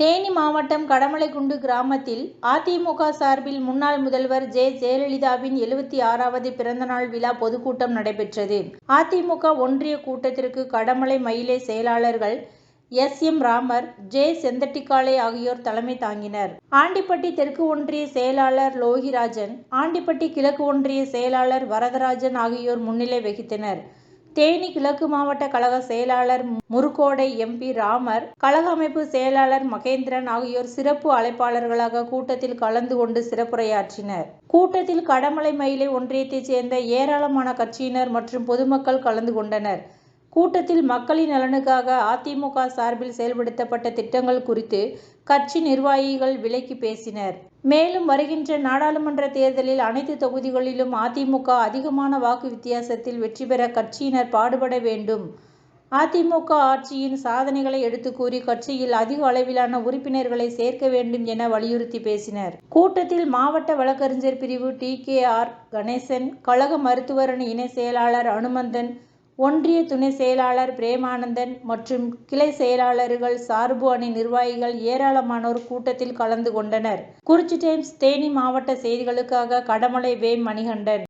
தேனி மாவட்டம் கடமலைக்குண்டு கிராமத்தில் அதிமுக சார்பில் முன்னாள் முதல்வர் ஜெ. ஜெயலலிதாவின் எழுபத்தி ஆறாவது பிறந்தநாள் விழா பொதுக்கூட்டம் நடைபெற்றது. அதிமுக ஒன்றிய கூட்டத்திற்கு கடமலை மயிலை செயலாளர்கள் S. M. Ramar, J. Senthattikalai ஆகியோர் தலைமை தாங்கினர். ஆண்டிப்பட்டி தெற்கு ஒன்றிய செயலாளர் லோகிராஜன், ஆண்டிப்பட்டி கிழக்கு ஒன்றிய செயலாளர் வரதராஜன் ஆகியோர் முன்னிலை வகித்தனர். தேனி கிழக்கு மாவட்ட கழக செயலாளர் முருகோடை எம்பி ராமர், கழக அமைப்பு செயலாளர் மகேந்திரன் ஆகியோர் சிறப்பு அழைப்பாளர்களாக கூட்டத்தில் கலந்து கொண்டு சிறப்புரையாற்றினர். கூட்டத்தில் கடமலை மயிலை ஒன்றியத்தைச் சேர்ந்த ஏராளமான கட்சியினர் மற்றும் பொதுமக்கள் கலந்து கொண்டனர். கூட்டத்தில் மக்களின் நலனுக்காக அதிமுக சார்பில் செயல்படுத்தப்பட்ட திட்டங்கள் குறித்து கட்சி நிர்வாகிகள் விலக்கி பேசினர். மேலும் வருகின்ற நாடாளுமன்ற தேர்தலில் அனைத்து தொகுதிகளிலும் அதிமுக அதிகமான வாக்கு வித்தியாசத்தில் வெற்றி பெற கட்சியினர் பாடுபட வேண்டும். அதிமுக ஆட்சியின் சாதனைகளை எடுத்து கூறி கட்சியில் அதிக அளவிலான உறுப்பினர்களை சேர்க்க வேண்டும் என வலியுறுத்தி பேசினர். கூட்டத்தில் மாவட்ட வழக்கறிஞர் பிரிவு டி. கே. ஆர். கணேசன், கழக மருத்துவரணி இணை செயலாளர் அனுமந்தன், ஒன்றிய துணை செயலாளர் பிரேமானந்தன் மற்றும் கிளை செயலாளர்கள், சார்பு அணி நிர்வாகிகள் ஏராளமானோர் கூட்டத்தில் கலந்து கொண்டனர். குறிச்சி டைம்ஸ் தேனி மாவட்ட செய்திகளுக்காக கடமலை வே. மணிகண்டன்.